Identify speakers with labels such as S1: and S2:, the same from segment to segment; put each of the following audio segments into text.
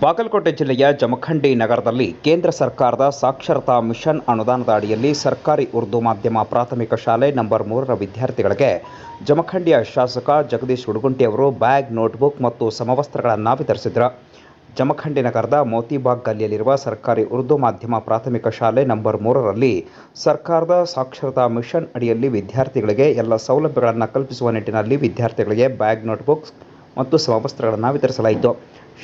S1: ಬಾಗಲಕೋಟೆ ಜಿಲ್ಲೆಯ ಜಮಖಂಡಿ ನಗರದಲ್ಲಿ ಕೇಂದ್ರ ಸರ್ಕಾರದ ಸಾಕ್ಷರತಾ ಮಿಷನ್ ಅನುದಾನದ ಅಡಿಯಲ್ಲಿ ಸರ್ಕಾರಿ ಉರ್ದು ಮಾಧ್ಯಮ ಪ್ರಾಥಮಿಕ ಶಾಲೆ ನಂಬರ್ ಮೂರರ ವಿದ್ಯಾರ್ಥಿಗಳಿಗೆ ಜಮಖಂಡಿಯ ಶಾಸಕ ಜಗದೀಶ್ ಹುಡುಗುಂಟಿ ಅವರು ಬ್ಯಾಗ್, ನೋಟ್ಬುಕ್ ಮತ್ತು ಸಮವಸ್ತ್ರಗಳನ್ನು ವಿತರಿಸಿದರು ಜಮಖಂಡಿ ನಗರದ ಮೋತಿಬಾಗ್ ಗಲ್ಲಿಯಲ್ಲಿರುವ ಸರ್ಕಾರಿ ಉರ್ದು ಮಾಧ್ಯಮ ಪ್ರಾಥಮಿಕ ಶಾಲೆ ನಂಬರ್ ಮೂರರಲ್ಲಿ ಸರ್ಕಾರದ ಸಾಕ್ಷರತಾ ಮಿಷನ್ ಅಡಿಯಲ್ಲಿ ವಿದ್ಯಾರ್ಥಿಗಳಿಗೆ ಎಲ್ಲ ಸೌಲಭ್ಯಗಳನ್ನು ಕಲ್ಪಿಸುವ ನಿಟ್ಟಿನಲ್ಲಿ ವಿದ್ಯಾರ್ಥಿಗಳಿಗೆ ಬ್ಯಾಗ್ ನೋಟ್ಬುಕ್ಸ್ ಮತ್ತು ಸಮವಸ್ತ್ರಗಳನ್ನು ವಿತರಿಸಲಾಯಿತು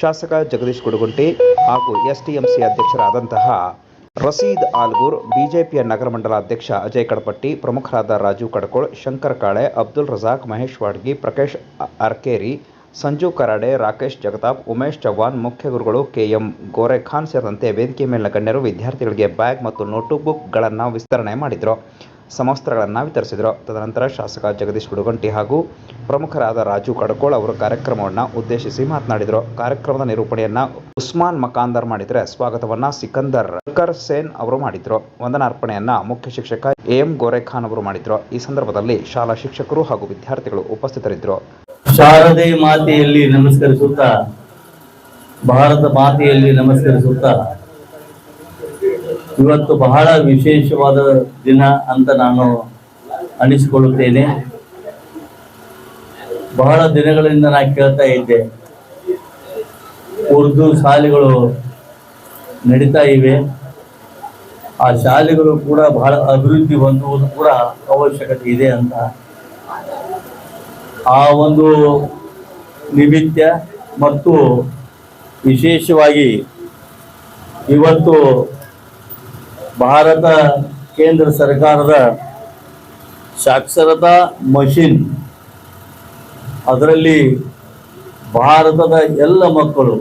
S1: ಶಾಸಕ ಜಗದೀಶ್ ಕುಡುಗುಂಟಿ ಹಾಗೂ ಎಸ್ಟಿಎಂಸಿ ಅಧ್ಯಕ್ಷರಾದಂತಹ ರಸೀದ್ ಆಲ್ಗೂರ್, ಬಿಜೆಪಿಯ ನಗರ ಮಂಡಲ ಅಧ್ಯಕ್ಷ ಅಜಯ್ ಕಡಪಟ್ಟಿ, ಪ್ರಮುಖರಾದ ರಾಜು ಕಡಕೋಳ್, ಶಂಕರ್ ಕಾಳೆ, ಅಬ್ದುಲ್ ರಜಾಕ್, ಮಹೇಶ್ ವಾಡ್ಗಿ, ಪ್ರಕಾಶ್ ಅರ್ಕೇರಿ, ಸಂಜು ಕರಾಡೆ, ರಾಕೇಶ್ ಜಗತಾಪ್, ಉಮೇಶ್ ಚವ್ಹಾಣ್, ಮುಖ್ಯ ಗುರುಗಳು ಕೆಎಂ ಗೋರೆಖಾನ್ ಸೇರಿದಂತೆ ವೇದಿಕೆ ಮೇಲಿನ ಗಣ್ಯರು ವಿದ್ಯಾರ್ಥಿಗಳಿಗೆ ಬ್ಯಾಗ್ ಮತ್ತು ನೋಟ್ಬುಕ್ಗಳನ್ನು ವಿಸ್ತರಣೆ ಮಾಡಿದರು. ಸಮವಸ್ತ್ರಗಳನ್ನು ವಿತರಿಸಿದರು. ತದನಂತರ ಶಾಸಕ ಜಗದೀಶ್ ಹುಡುಗಂಟಿ ಹಾಗೂ ಪ್ರಮುಖರಾದ ರಾಜು ಕಡಕೋಳ್ ಅವರು ಕಾರ್ಯಕ್ರಮವನ್ನು ಉದ್ದೇಶಿಸಿ ಮಾತನಾಡಿದರು. ಕಾರ್ಯಕ್ರಮದ ನಿರೂಪಣೆಯನ್ನು ಉಸ್ಮಾನ್ ಮಕಾಂದರ್ ಮಾಡಿದರೆ ಸ್ವಾಗತವನ್ನು ಸಿಕಂದರ್ ಶಂಕರ್ ಸೇನ್ ಅವರು ಮಾಡಿದರು. ವಂದನಾರ್ಪಣೆಯನ್ನು ಮುಖ್ಯ ಶಿಕ್ಷಕ ಎಂ ಗೋರೆಖಾನ್ ಅವರು ಮಾಡಿದರು. ಈ ಸಂದರ್ಭದಲ್ಲಿ ಶಾಲಾ ಶಿಕ್ಷಕರು ಹಾಗೂ ವಿದ್ಯಾರ್ಥಿಗಳು ಉಪಸ್ಥಿತರಿದ್ದರು.
S2: ಶಾರದೆ ಮಾತೆಯಲ್ಲಿ ನಮಸ್ಕರಿಸುತ್ತಾ, ಭಾರತ ಮಾತೆಯಲ್ಲಿ ನಮಸ್ಕರಿಸುತ್ತಾ ಇವತ್ತು ಬಹಳ ವಿಶೇಷವಾದ ದಿನ ಅಂತ ನಾನು ಅನಿಸಿಕೊಳ್ಳುತ್ತೇನೆ. ಬಹಳ ದಿನಗಳಿಂದ ನಾನು ಕೇಳ್ತಾ ಇದ್ದೆ. ಉರ್ದು ಶಾಲೆಗಳು ನಡೀತಾ ಇವೆ. ಆ ಶಾಲೆಗಳು ಕೂಡ ಬಹಳ ಅಭಿವೃದ್ಧಿ ಹೊಂದುವುದು ಕೂಡ ಅವಶ್ಯಕತೆ ಇದೆ ಅಂತ. ಆ ಒಂದು ನಿಮಿತ್ಯ ಮತ್ತು ವಿಶೇಷವಾಗಿ ಇವತ್ತು ಭಾರತ ಕೇಂದ್ರ ಸರ್ಕಾರದ ಸಾಕ್ಷರತಾ ಮಷಿನ್. ಅದರಲ್ಲಿ ಭಾರತದ ಎಲ್ಲ ಮಕ್ಕಳು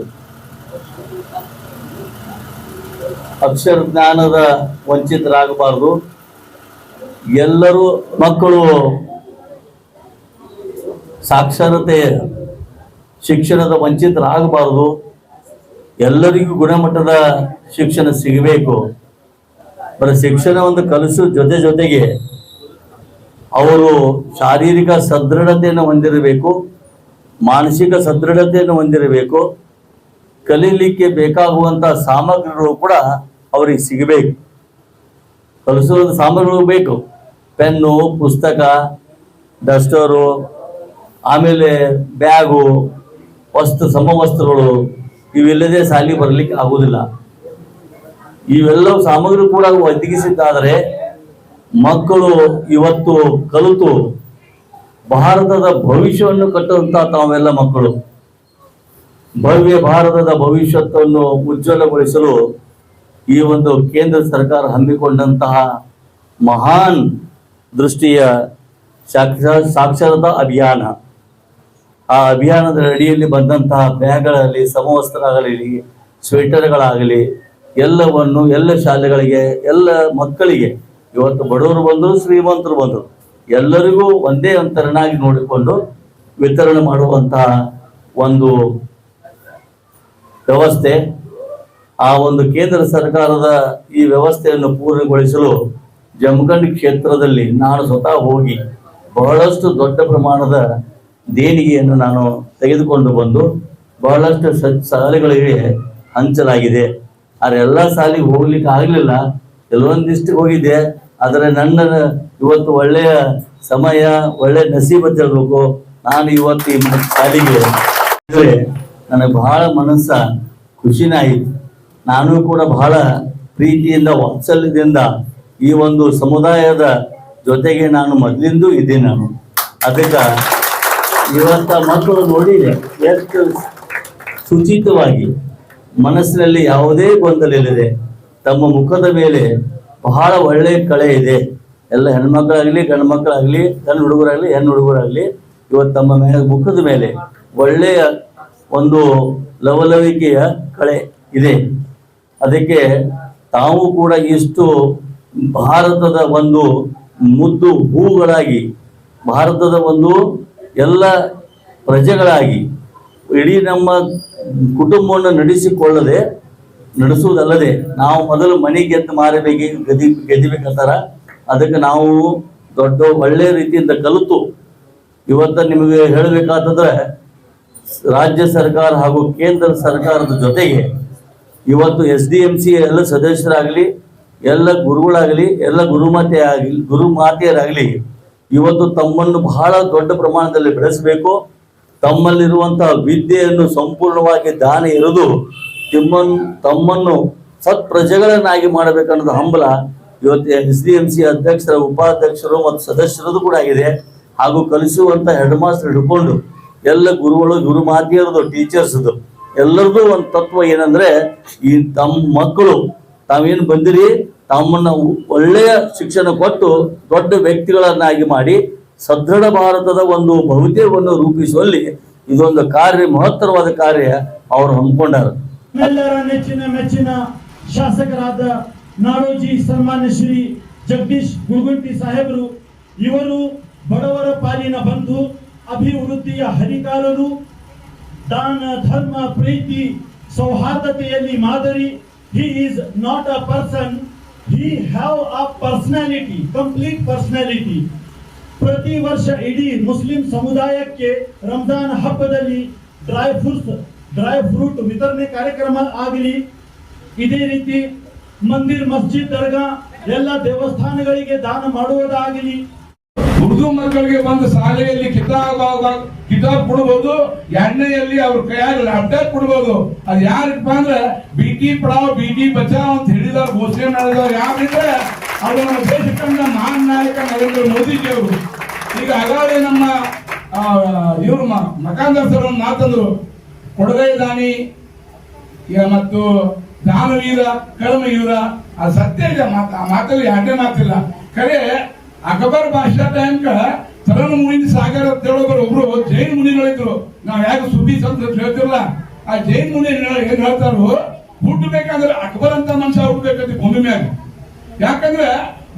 S2: ಅಕ್ಷರ ಜ್ಞಾನದ ವಂಚಿತರಾಗಬಾರದು. ಎಲ್ಲರೂ ಮಕ್ಕಳು ಸಾಕ್ಷರತೆ, ಶಿಕ್ಷಣದ ವಂಚಿತರಾಗಬಾರದು. ಎಲ್ಲರಿಗೂ ಗುಣಮಟ್ಟದ ಶಿಕ್ಷಣ ಸಿಗಬೇಕು. ಬರೀ ಶಿಕ್ಷಣವನ್ನು ಕಲಿಸೋ ಜೊತೆ ಜೊತೆಗೆ ಅವರು ಶಾರೀರಿಕ ಸದೃಢತೆಯನ್ನು ಹೊಂದಿರಬೇಕು, ಮಾನಸಿಕ ಸದೃಢತೆಯನ್ನು ಹೊಂದಿರಬೇಕು, ಕಲೀಲಿಕ್ಕೆ ಬೇಕಾಗುವಂಥ ಸಾಮಗ್ರಿಗಳು ಕೂಡ ಅವರಿಗೆ ಸಿಗಬೇಕು. ಕಲಿಸುವಂಥ ಸಾಮಗ್ರಿಗಳು ಬೇಕು. ಪೆನ್ನು, ಪುಸ್ತಕ, ಡಸ್ಟರು, ಆಮೇಲೆ ಬ್ಯಾಗು, ವಸ್ತು, ಸಮವಸ್ತ್ರಗಳು, ಇವಿಲ್ಲದೆ ಸಾಲಿಗೆ ಬರಲಿಕ್ಕೆ ಆಗುವುದಿಲ್ಲ. ಇವೆಲ್ಲವೂ ಸಾಮಗ್ರಿ ಕೂಡ ಒದಗಿಸಿದ್ದಾದರೆ ಮಕ್ಕಳು ಇವತ್ತು ಕಲಿತು ಭಾರತದ ಭವಿಷ್ಯವನ್ನು ಕಟ್ಟುವಂತ ತಾವೆಲ್ಲ ಮಕ್ಕಳು. ಭವ್ಯ ಭಾರತದ ಭವಿಷ್ಯತ್ತನ್ನು ಉಜ್ವಲಗೊಳಿಸಲು ಈ ಒಂದು ಕೇಂದ್ರ ಸರ್ಕಾರ ಹಮ್ಮಿಕೊಂಡಂತಹ ಮಹಾನ್ ದೃಷ್ಟಿಯ ಸಾಕ್ಷರ ಸಾಕ್ಷರತಾ ಅಭಿಯಾನ. ಆ ಅಭಿಯಾನದ ಅಡಿಯಲ್ಲಿ ಬಂದಂತಹ ಬ್ಯಾಗ್ಗಳಲ್ಲಿ ಸಮವಸ್ತ್ರ ಆಗಲಿ ಸ್ವೆಟರ್ಗಳಾಗಲಿ ಎಲ್ಲವನ್ನು, ಎಲ್ಲ ಶಾಲೆಗಳಿಗೆ, ಎಲ್ಲ ಮಕ್ಕಳಿಗೆ. ಇವತ್ತು ಬಡವರು ಬಂದರು, ಶ್ರೀಮಂತರು ಬಂದರು. ಎಲ್ಲರಿಗೂ ಒಂದೇ ಅಂತರನಾಗಿ ನೋಡಿಕೊಂಡು ವಿತರಣೆ ಮಾಡುವಂತಹ ಒಂದು ವ್ಯವಸ್ಥೆ, ಆ ಒಂದು ಕೇಂದ್ರ ಸರ್ಕಾರದ ಈ ವ್ಯವಸ್ಥೆಯನ್ನು ಪೂರ್ಣಗೊಳಿಸಲು ಜಮಖಂಡಿ ಕ್ಷೇತ್ರದಲ್ಲಿ ನಾನು ಸ್ವತಃ ಹೋಗಿ ಬಹಳಷ್ಟು ದೊಡ್ಡ ಪ್ರಮಾಣದ ದೇಣಿಗೆಯನ್ನು ನಾನು ತೆಗೆದುಕೊಂಡು ಬಂದು ಬಹಳಷ್ಟು ಶಾಲೆಗಳಿಗೆ ಹಂಚಲಾಗಿದೆ. ಆದರೆ ಎಲ್ಲ ಶಾಲೆಗೆ ಹೋಗ್ಲಿಕ್ಕೆ ಆಗಲಿಲ್ಲ. ಕೆಲವೊಂದಿಷ್ಟು ಹೋಗಿದ್ದೆ. ಆದರೆ ನನ್ನ ಇವತ್ತು ಒಳ್ಳೆಯ ಸಮಯ ಒಳ್ಳೆಯ ನಸೀಬ ಹೇಳ್ಬೇಕು. ನಾನು ಇವತ್ತು ಈ ಸಾಲಿಗೆ ನನಗೆ ಬಹಳ ಮನಸ್ಸ ಖುಷಿನಾಯಿತು ನಾನು ಕೂಡ ಬಹಳ ಪ್ರೀತಿಯಿಂದ, ವಾತ್ಸಲ್ಯದಿಂದ ಈ ಒಂದು ಸಮುದಾಯದ ಜೊತೆಗೆ ನಾನು ಮೊದಲಿಂದ ಇದ್ದೀನಿ ನಾನು. ಅದಕ್ಕೆ ಇವತ್ತ ಮಕ್ಕಳು ನೋಡಿದೆ ಎಷ್ಟು ಶುಚಿತವಾಗಿ ಮನಸ್ಸಿನಲ್ಲಿ ಯಾವುದೇ ಗೊಂದಲ ಇಲ್ಲಿದೆ ತಮ್ಮ ಮುಖದ ಮೇಲೆ ಬಹಳ ಒಳ್ಳೆಯ ಕಳೆ ಇದೆ. ಎಲ್ಲ ಹೆಣ್ಮಕ್ಳಾಗ್ಲಿ ಗಂಡು ಮಕ್ಕಳಾಗಲಿ ಗಂಡು ಹುಡುಗರಾಗಲಿ, ಹೆಣ್ಣು ಹುಡುಗರಾಗಲಿ, ಇವತ್ತು ತಮ್ಮ ಮೇಲೆ ಮುಖದ ಮೇಲೆ ಒಳ್ಳೆಯ ಒಂದು ಲವಲವಿಕೆಯ ಕಳೆ ಇದೆ. ಅದಕ್ಕೆ ತಾವು ಕೂಡ ಇಷ್ಟು ಭಾರತದ ಒಂದು ಮುದ್ದು ಹೂಗಳಾಗಿ, ಭಾರತದ ಒಂದು ಎಲ್ಲ ಪ್ರಜೆಗಳಾಗಿ, ಇಡೀ ನಮ್ಮ ಕುಟುಂಬವನ್ನು ನಡೆಸಿಕೊಳ್ಳದೆ ನಡೆಸುವುದಲ್ಲದೆ ನಾವು ಮೊದಲು ಮನೆ ಗೆದ್ದು ಮಾರಬೇಕು, ಗದಿ ಗೆದಿಬೇಕಂತಾರ ಅದಕ್ಕೆ ನಾವು ದೊಡ್ಡ ಒಳ್ಳೆಯ ರೀತಿಯಿಂದ ಕಲಿತು ಇವತ್ತು ನಿಮಗೆ ಹೇಳಬೇಕಾದ್ರೆ ರಾಜ್ಯ ಸರ್ಕಾರ ಹಾಗೂ ಕೇಂದ್ರ ಸರ್ಕಾರದ ಜೊತೆಗೆ ಇವತ್ತು ಎಸ್ ಡಿ ಎಂ ಸಿ ಎಲ್ಲ ಸದಸ್ಯರಾಗಲಿ, ಎಲ್ಲ ಗುರುಗಳಾಗಲಿ, ಎಲ್ಲ ಗುರುಮಾತೆ ಆಗಲಿ ಗುರುಮಾತೆಯರಾಗಲಿ ಇವತ್ತು ತಮ್ಮನ್ನು ಬಹಳ ದೊಡ್ಡ ಪ್ರಮಾಣದಲ್ಲಿ ಬೆಳೆಸಬೇಕು. ತಮ್ಮಲ್ಲಿರುವಂತಹ ವಿದ್ಯೆಯನ್ನು ಸಂಪೂರ್ಣವಾಗಿ ದಾನ ಇರೋದು ತಿಮ್ಮನ್ ತಮ್ಮನ್ನು ಸತ್ ಪ್ರಜೆಗಳನ್ನಾಗಿ ಮಾಡಬೇಕನ್ನೋದು ಹಂಬಲ. ಇವತ್ತು ಎಸ್ ಡಿ ಎಂ ಸಿ ಅಧ್ಯಕ್ಷರ, ಉಪಾಧ್ಯಕ್ಷರು ಮತ್ತು ಸದಸ್ಯರದು ಕೂಡ ಆಗಿದೆ. ಹಾಗೂ ಕಲಿಸುವಂತ ಹೆಡ್ ಮಾಸ್ಟರ್ ಹಿಡ್ಕೊಂಡು ಎಲ್ಲ ಗುರುಗಳು, ಗುರು ಮಾತಿಯರದು ಟೀಚರ್ಸ್ದು ಎಲ್ಲರದು ಒಂದು ತತ್ವ ಏನಂದ್ರೆ ಈ ತಮ್ಮ ಮಕ್ಕಳು, ತಾವೇನು ಬಂದಿರಿ? ತಮ್ಮನ್ನ ಒಳ್ಳೆಯ ಶಿಕ್ಷಣ ಕೊಟ್ಟು ದೊಡ್ಡ ವ್ಯಕ್ತಿಗಳನ್ನಾಗಿ ಮಾಡಿ ಸದೃಢ ಭಾರತದ ಒಂದು ಭವಿಷ್ಯವನ್ನು ರೂಪಿಸುವಲ್ಲಿ ಇದೊಂದು ಕಾರ್ಯ, ಮಹತ್ತರವಾದ ಕಾರ್ಯ ಅವರು ಹಮ್ಮಿಕೊಂಡಾರ.
S3: ಎಲ್ಲರ ನೆಚ್ಚಿನ ಮೆಚ್ಚಿನ ಶಾಸಕರಾದ ನಾಡೋಜಿ ಸನ್ಮಾನ್ಯ ಶ್ರೀ ಜಗದೀಶ್ ಗುರುಗುಂಟಿ ಸಾಹೇಬರು, ಇವರು ಬಡವರ ಪಾಲಿನ ಬಂಧು, ಅಭಿವೃದ್ಧಿಯ ಹರಿಕಾರರು, ದಾನ, ಧರ್ಮ, ಪ್ರೀತಿ, ಸೌಹಾರ್ದತೆಯಲ್ಲಿ ಮಾದರಿ he is not a person he have a personality complete personality ಪ್ರತಿ ವರ್ಷ ಇಡೀ ಮುಸ್ಲಿಂ ಸಮುದಾಯಕ್ಕೆ ರಂಜಾನ್ ಹಬ್ಬದಲ್ಲಿ ಡ್ರೈ ಫ್ರೂಟ್ಸ್ ಡ್ರೈ ಫ್ರೂಟ್ ವಿತರಣೆ ಕಾರ್ಯಕ್ರಮ ಆಗಲಿ. ಇದೇ ರೀತಿ ಮಂದಿರ್, ಮಸ್ಜಿದ್, ದರ್ಗಾ ಎಲ್ಲ ದೇವಸ್ಥಾನಗಳಿಗೆ ದಾನ ಮಾಡುವುದಾಗಲಿ.
S4: ಉರ್ದು ಮಕ್ಕಳಿಗೆ ಒಂದು ಶಾಲೆಯಲ್ಲಿ ಕಿತಾಬ್ ಕಿತಾಬ್ ಕೊಡ್ಬೋದು, ಎಣ್ಣೆಯಲ್ಲಿ ಅವ್ರ ಕೈಯಾಗ ಲ್ಯಾಪ್ಟಾಪ್ ಕೊಡ್ಬೋದು. ಅದು ಯಾರಪ್ಪ ಅಂದ್ರೆ ಬಿಟಿ ಪಡಾವ್ ಬಿಟಿ ಬಚಾವ್ ಅಂತ ಹೇಳಿದಾರ ಘೋಷಣೆ ಯಾರು ಯಾರಿದ್ರೆ ಅದು ನಮ್ಮ ಮಹಾನ್ ನಾಯಕ ನರೇಂದ್ರ ಮೋದಿಜಿ ಅವರು ಈಗ ಆಗಾಗಲೇ ನಮ್ಮ ಇವರು ಮಕಾಂದರ್ ಸರ್ ಒಂದು ಮಾತಂದ್ರು. ಕೊಡಗೈ ದಾನಿ ಮತ್ತು ದಾನವೀರ ಕರ್ಮವೀರ ಆ ಸತ್ಯ ಇದೆ ಮಾತು ಮಾತಲ್ಲಿ ಎರಡನೇ ಮಾತಿಲ್ಲ. ಖರೆ ಅಕ್ಬರ್ ಬಾಷಾ ಬ್ಯಾಂಕ್ ತರಣ ಮುನಿ ಸಾಗರ ಅಂತ ಹೇಳೋರು ಒಬ್ರು ಜೈನ್ ಮುನಿಗಳಿದ್ರು. ನಾವು ಯಾಕೆ ಸುದ್ದಿ ಸಂತ ಹೇಳ್ತಿರಲ್ಲ, ಆ ಜೈನ್ ಮುನಿ ಏನ್ ಹೇಳ್ತಾರೋ ಹುಟ್ಟಬೇಕಂದ್ರೆ ಅಕ್ಬರ್ ಅಂತ ಮನುಷ್ಯ ಹುಟ್ಟಬೇಕಂತ ಭೂಮಿ ಮ್ಯಾಗ. ಯಾಕಂದ್ರೆ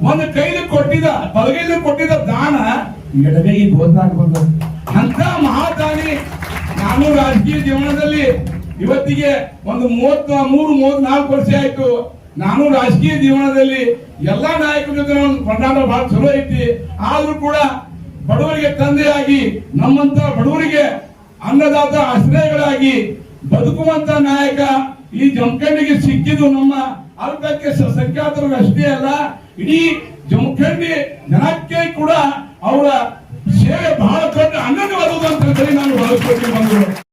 S4: ಒಂದು ಕೈಲಿ ಕೊಟ್ಟಿದ ಬಲಗೈಲಿ ಕೊಟ್ಟಿದ ದಾನ ಎಡಗೈಗೆ ಬಂದ ಅಂತ ಮಹಾದಾನಿ ನಾನು ರಾಜಕೀಯ ಜೀವನದಲ್ಲಿ ಇವತ್ತಿಗೆ ಒಂದು ಮೂವತ್ತ ಮೂರು ಮೂವತ್ ನಾಲ್ಕು ವರ್ಷ ಆಯ್ತು. ನಾನು ರಾಜಕೀಯ ಜೀವನದಲ್ಲಿ ಎಲ್ಲಾ ನಾಯಕರ ಜೊತೆ ಕೊಂಡಾಟ ಬಹಳ ಚಲೋ ಐತಿ. ಆದ್ರೂ ಕೂಡ ಬಡವರಿಗೆ ತಂದೆಯಾಗಿ ನಮ್ಮಂತ ಬಡವರಿಗೆ ಅನ್ನದಾತ ಆಶ್ರಯಗಳಾಗಿ ಬದುಕುವಂತ ನಾಯಕ ಈ ಜಮಖಂಡಿಗೆ ಸಿಕ್ಕಿದ್ದು ನಮ್ಮ ಅಲ್ಪಕ್ಕೆ ಸಂಖ್ಯಾತರು ಅಷ್ಟೇ ಅಲ್ಲ, ಇಡೀ ಜಮಖಂಡಿ ಜನಕ್ಕೆ ಕೂಡ ಅವರ ಸೇವೆ ಬಹಳ ದೊಡ್ಡ ಅನ್ನದವಾದದ್ದು ಅಂತ ಹೇಳಿ ನಾನು ಬಂದರು